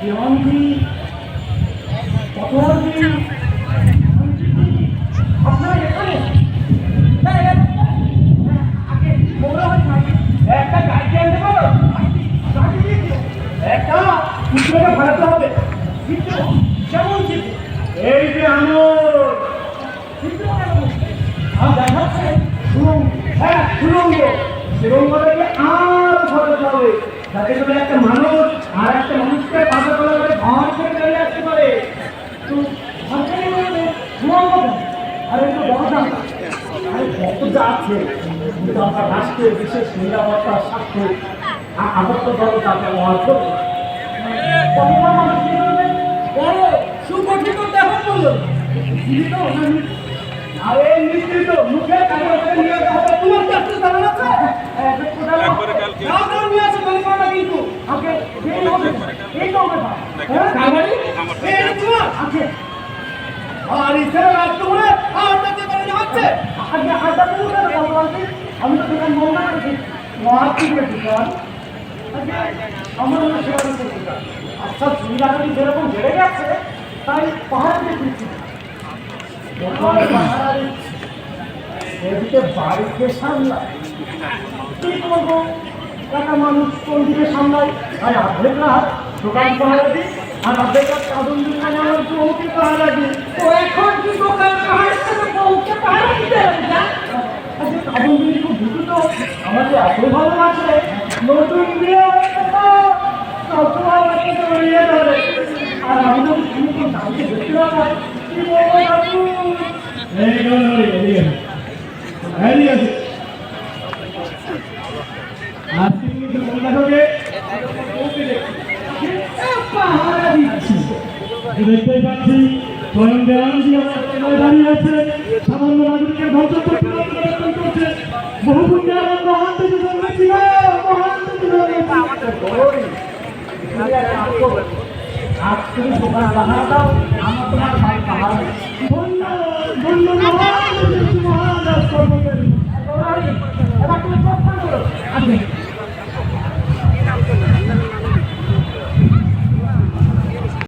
দেওয়ানজি পটলজি আপনারা এখানে। একটা গাড়ি আনতে। একটা কুকুরকে ভাড়াতে হবে। চিত্র এই যে আর দেখাচ্ছে হ্যাঁ সুরঙ্গ। সুরঙ্গ থেকে আর খরচ হবে করে একটা মানুষ আর একটা মানুষকে পাশে করে করে ঘর থেকে বেরিয়ে আসতে পারে তো সরকারি বলবে সুরঙ্গ কেন? আর যা আছে কিন্তু আমরা রাষ্ট্রীয় বিশেষ নিরাপত্তার স্বার্থে আ- আবদ্ধ দরজা ব্যবহার করব কতটা মানুষ কি করবে? বড় সুগঠিত দেহ বলল জীবিত আরে নিশ্চিত মুখে কাগজ নিয়ে যেতে তোমার কি জানা আছে। একবারে কালকে। যাও যাও নিয়ে আসো বলি পারবে কিন্তু। ওকে এই হবে। এই তো হবে। হ্যাঁ কাগজি এই তোমার। আছে আর ইসের আটটা কে করে হচ্ছে আগে আটটা তো করে বলব আমি তো দোকান বন্ধ করেছি মহাত কি দোকান দোকান আচ্ছা এদিকে বাড়িকে সামলায়। কি করব একটা মানুষ কোন দিকে সামলায় আর দিই আর দিই তো এখন কি দোকান পাহারা থেকে বউকে পাহারা দিতে হবে না আচ্ছা কাদন দিদি খুব দ্রুত আমাকে এত ভালোবাসে নতুন বিয়ে কত আমাকে জড়িয়ে ধরে আর আমি তো তুমি তো দেখতে পাবো? কি বলব দেখতেই পাচ্ছি স্বয়ং দেওয়ানজি আমার দাঁড়িয়ে আছে। সামান্য নাগরিকের ধ্বংস আজ তুমি দোকান পাহারা দাও তোমার ভাই